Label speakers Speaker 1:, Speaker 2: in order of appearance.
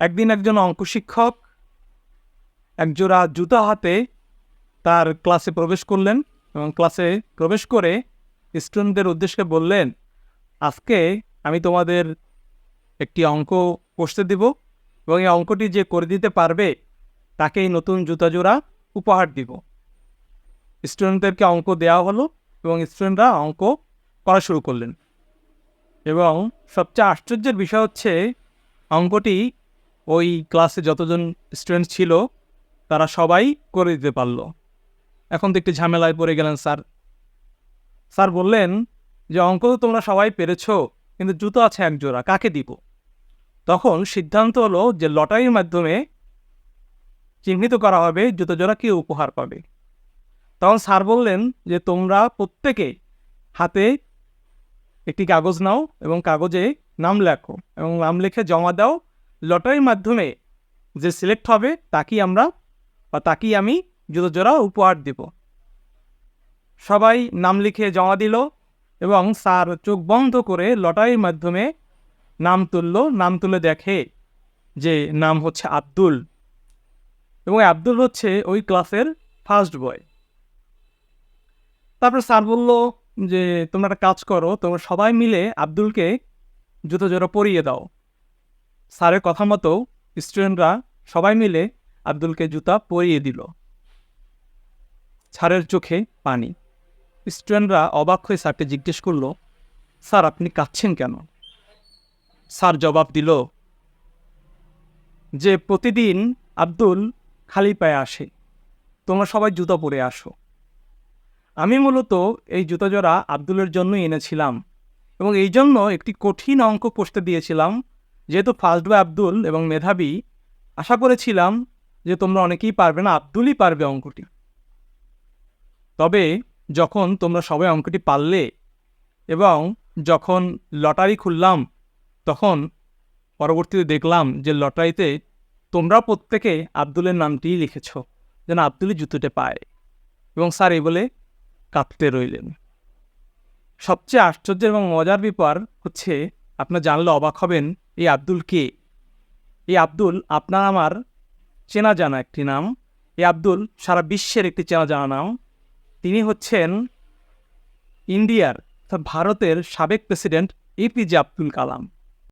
Speaker 1: একদিন একজন অঙ্ক শিক্ষক একজোড়া জুতা হাতে তার ক্লাসে প্রবেশ করলেন এবং ক্লাসে প্রবেশ করে স্টুডেন্টদের উদ্দেশ্যে বললেন, আজকে আমি তোমাদের একটি অঙ্ক কষতে দিব এবং এই অঙ্কটি যে করে দিতে পারবে তাকে এই নতুন জুতা জোড়া উপহার দিব। স্টুডেন্টদেরকে অঙ্ক দেওয়া হলো এবং স্টুডেন্টরা অঙ্ক করা শুরু করলেন। এবং সবচেয়ে আশ্চর্যের বিষয় হচ্ছে, অঙ্কটি ওই ক্লাসে যতজন স্টুডেন্ট ছিল, তারা সবাই করে দিতে পারল। এখন তো একটু ঝামেলায় পড়ে গেলেন স্যার। স্যার বললেন যে, অঙ্ক তো তোমরা সবাই পেরেছ, কিন্তু জুতো আছে এক জোড়া, কাকে দিব? তখন সিদ্ধান্ত হলো যে, লটারির মাধ্যমে চিহ্নিত করা হবে জুতো জোড়া কে উপহার পাবে। তখন স্যার বললেন যে, তোমরা প্রত্যেকে হাতে একটি কাগজ নাও এবং কাগজে নাম লেখো এবং নাম লিখে জমা দাও লটারির মাধ্যমে যে সিলেক্ট হবে, তাকেই আমরা বা তাকেই আমি জুতো জোড়া উপহার দেব। সবাই নাম লিখে জমা দিল এবং স্যার চোখ বন্ধ করে লটারির মাধ্যমে নাম তুলল। নাম তুলে দেখে যে নাম হচ্ছে আব্দুল এবং আব্দুল হচ্ছে ওই ক্লাসের ফার্স্ট বয় তারপর স্যার বলল যে, তোমরা একটা কাজ করো, তোমরা সবাই মিলে আব্দুলকে জুতো জোড়া পরিয়ে দাও। স্যারের কথা মতো স্টুডেন্টরা সবাই মিলে আব্দুলকে জুতা পরিয়ে দিল। স্যারের চোখে পানি। স্টুডেন্টরা অবাক হয়ে স্যারকে জিজ্ঞেস করল, স্যার, আপনি কাঁদছেন কেন? স্যার জবাব দিল, যে প্রতিদিন আব্দুল খালি পায়ে আসে, তোমরা সবাই জুতা পরে আসো। আমি মূলত এই জুতা জোড়া আব্দুলের জন্যই এনেছিলাম এবং এই জন্য একটি কঠিন অঙ্ক কষতে দিয়েছিলাম যেহেতু ফার্স্ট বয় আব্দুল এবং মেধাবী, আশা করেছিলাম যে তোমরা অনেকেই পারবে না, আব্দুলই পারবে অঙ্কটি। তবে যখন তোমরা সবাই অঙ্কটি পারলে এবং যখন লটারি খুললাম, তখন পরবর্তীতে দেখলাম যে লটারিতে তোমরা প্রত্যেকে আব্দুলের নামটিই লিখেছ, যেন আব্দুলই জুতোটা পায় এবং স্যার এই বলে কাঁদতে রইলেন। সবচেয়ে আশ্চর্য এবং মজার ব্যাপার হচ্ছে, আপনার জানলে অবাক হবেন এই আব্দুল কে? এই আব্দুল আপনার আমার চেনা জানা একটি নাম। এই আব্দুল সারা বিশ্বের একটি চেনা জানা নাম। তিনি হচ্ছেন ইন্ডিয়ার অর্থাৎ ভারতের সাবেক প্রেসিডেন্ট এপিজে আব্দুল কালাম।